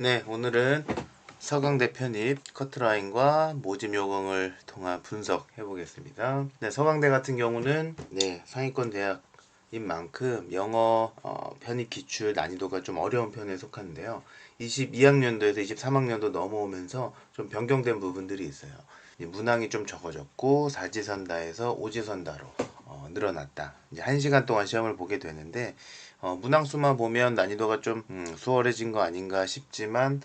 네, 오늘은 서강대 편입 커트라인과 모집 요강을 통한 분석해 보겠습니다. 네, 서강대 같은 경우는 네, 상위권 대학인 만큼 영어 어, 편입 기출 난이도가 좀 어려운 편에 속하는데요. 22학년도에서 23학년도 넘어오면서 좀 변경된 부분들이 있어요. 문항이 좀 적어졌고 사지선다에서 오지선다로 어, 늘어났다. 이제 한 시간 동안 시험을 보게 되는데 어, 문항수만 보면 난이도가 좀 음, 수월해진 거 아닌가 싶지만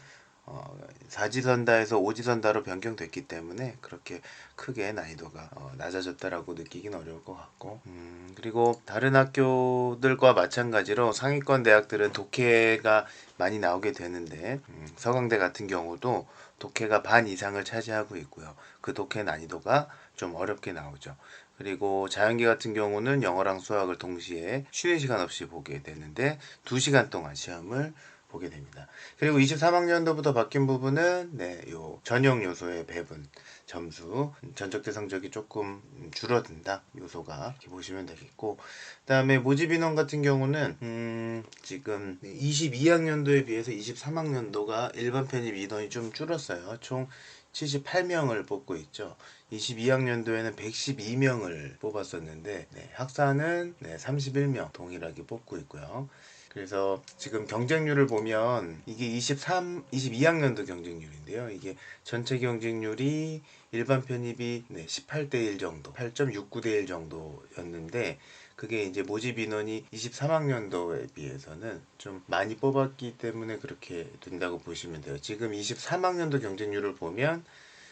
어, 사지선다에서 오지선다로 변경됐기 때문에 그렇게 크게 난이도가 어, 낮아졌다라고 느끼긴 어려울 것 같고 음, 그리고 다른 학교들과 마찬가지로 상위권 대학들은 독해가 많이 나오게 되는데 음, 서강대 같은 경우도 독해가 반 이상을 차지하고 있고요. 그 독해 난이도가 좀 어렵게 나오죠. 그리고 자연계 같은 경우는 영어랑 수학을 동시에 쉬는 시간 없이 보게 되는데 2시간 동안 시험을 보게 됩니다. 그리고 23학년도부터 바뀐 부분은 네, 요 전형 요소의 배분 점수 전적대 성적이 조금 줄어든다 요소가 이렇게 보시면 되겠고 그다음에 모집 인원 같은 경우는 음, 지금 22학년도에 비해서 23학년도가 일반 편입 인원이 좀 줄었어요. 총 78명을 뽑고 있죠. 22학년도에는 112명을 뽑았었는데 네, 학사는 네, 31명 동일하게 뽑고 있고요. 그래서 지금 경쟁률을 보면 이게 23, 22학년도 경쟁률인데요. 이게 전체 경쟁률이 일반 편입이 네, 18대 1 정도, 8.69대 1 정도였는데 그게 이제 모집 인원이 23학년도에 비해서는 좀 많이 뽑았기 때문에 그렇게 된다고 보시면 돼요. 지금 23학년도 경쟁률을 보면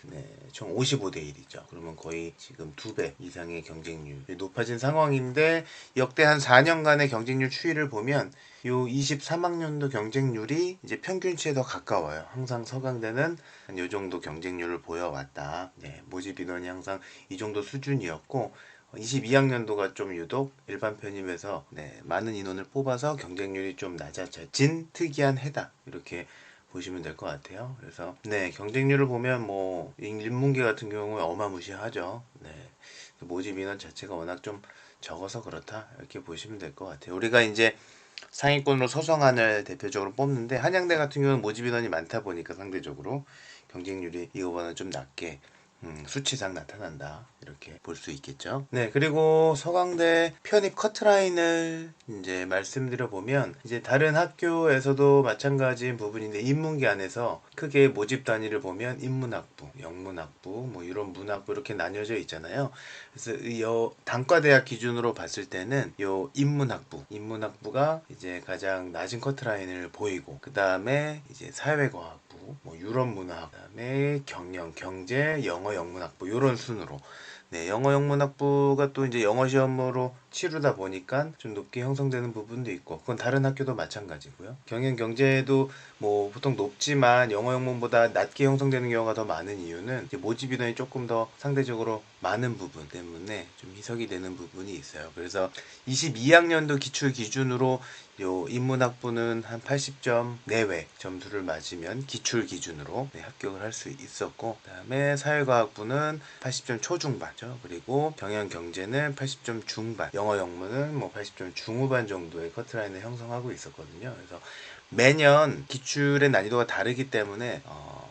네, 총 55대 1이죠. 그러면 거의 지금 두 배 이상의 경쟁률이 높아진 상황인데 역대 한 4년간의 경쟁률 추이를 보면 요 23학년도 경쟁률이 이제 평균치에 더 가까워요. 항상 서강대는 한 요 정도 경쟁률을 보여왔다. 네, 모집 인원이 항상 이 정도 수준이었고 22학년도가 좀 유독 일반 편입에서 네, 많은 인원을 뽑아서 경쟁률이 좀 낮아진 특이한 해다. 이렇게 보시면 될 것 같아요. 그래서 네 경쟁률을 보면 뭐 인문계 같은 경우에 어마무시하죠. 네 모집 인원 자체가 워낙 좀 적어서 그렇다 이렇게 보시면 될 것 같아요. 우리가 이제 상위권으로 서성한을 대표적으로 뽑는데 한양대 같은 경우는 모집 인원이 많다 보니까 상대적으로 경쟁률이 이거보다는 좀 낮게 음, 수치상 나타난다 이렇게 볼 수 있겠죠. 네 그리고 서강대 편입 커트라인을 이제 말씀드려 보면 이제 다른 학교에서도 마찬가지인 부분인데 인문계 안에서 크게 모집 단위를 보면 인문학부, 영문학부, 뭐 이런 문학부 이렇게 나뉘어져 있잖아요. 그래서 이여 단과대학 기준으로 봤을 때는 요 인문학부, 인문학부가 이제 가장 낮은 커트라인을 보이고 그 다음에 이제 사회과학 뭐 유럽 문학, 그다음에 경영, 경제, 영어 영문학부 이런 순으로 네, 영어 영문학부가 또 이제 영어 시험으로 치르다 보니까 좀 높게 형성되는 부분도 있고 그건 다른 학교도 마찬가지고요. 경영 경제도 뭐 보통 높지만 영어 영문보다 낮게 형성되는 경우가 더 많은 이유는 모집 인원이 조금 더 상대적으로 많은 부분 때문에 좀 희석이 되는 부분이 있어요. 그래서 22학년도 기출 기준으로 요 인문학부는 한 80점 내외 점수를 맞으면 기출 기준으로 네, 합격을 할 수 있었고 그다음에 사회과학부는 80점 초중반 죠. 그리고 경영 경제는 80점 중반, 영어 영문은 뭐 80점 중후반 정도의 커트라인을 형성하고 있었거든요. 그래서 매년 기출의 난이도가 다르기 때문에 어, 뭐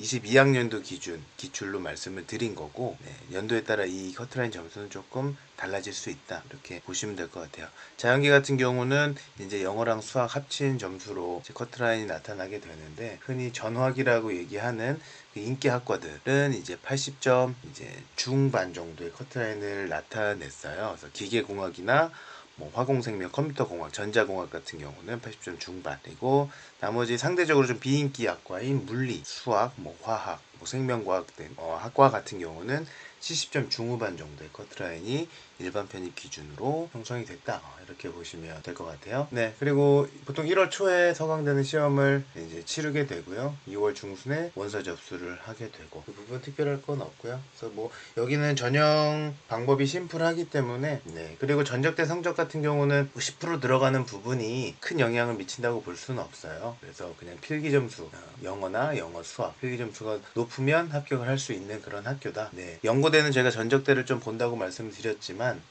22학년도 기준 기출로 말씀을 드린 거고 네, 연도에 따라 이 커트라인 점수는 조금 달라질 수 있다 이렇게 보시면 될 것 같아요. 자연계 같은 경우는 이제 영어랑 수학 합친 점수로 커트라인이 나타나게 되는데 흔히 전화기라고 얘기하는 그 인기 학과들은 이제 80점 이제 중반 정도의 커트라인을 나타냈어요. 그래서 기계공학이나 뭐 화공생명, 컴퓨터공학, 전자공학 같은 경우는 80점 중반 그리고 나머지 상대적으로 좀 비인기 학과인 물리, 수학, 뭐 화학, 뭐 생명과학 등 어, 학과 같은 경우는 70점 중후반 정도의 커트라인이 일반 편입 기준으로 형성이 됐다 어, 이렇게 보시면 될 것 같아요. 네 그리고 보통 1월 초에 서강대는 시험을 이제 치르게 되고요. 2월 중순에 원서 접수를 하게 되고 그 부분 특별할 건 없고요. 그래서 뭐 여기는 전형 방법이 심플하기 때문에 네 그리고 전적대 성적 같은 경우는 10% 들어가는 부분이 큰 영향을 미친다고 볼 수는 없어요. 그래서 그냥 필기 점수 어, 영어나 영어 수학 필기 점수가 높 으면 합격을 할 수 있는 그런 학교다. 네 연고대는 제가 전적대를 좀 본다고 말씀드렸지만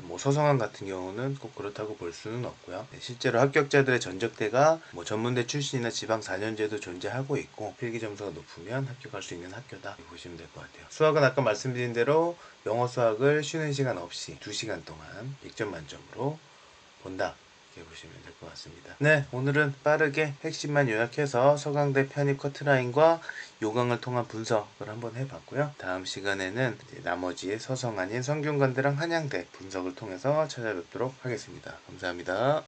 뭐 서성한 같은 경우는 꼭 그렇다고 볼 수는 없고요. 네, 실제로 합격자들의 전적대가 뭐 전문대 출신이나 지방 4년제도 존재하고 있고 필기 점수가 높으면 합격할 수 있는 학교다 보시면 될 것 같아요. 수학은 아까 말씀드린 대로 영어 수학을 쉬는 시간 없이 2시간 동안 100점 만점으로 본다. 이렇게 보시면 될 것 같습니다. 네, 오늘은 빠르게 핵심만 요약해서 서강대 편입 커트라인과 요강을 통한 분석을 한번 해봤고요. 다음 시간에는 이제 나머지 서성 아닌 성균관대랑 한양대 분석을 통해서 찾아뵙도록 하겠습니다. 감사합니다.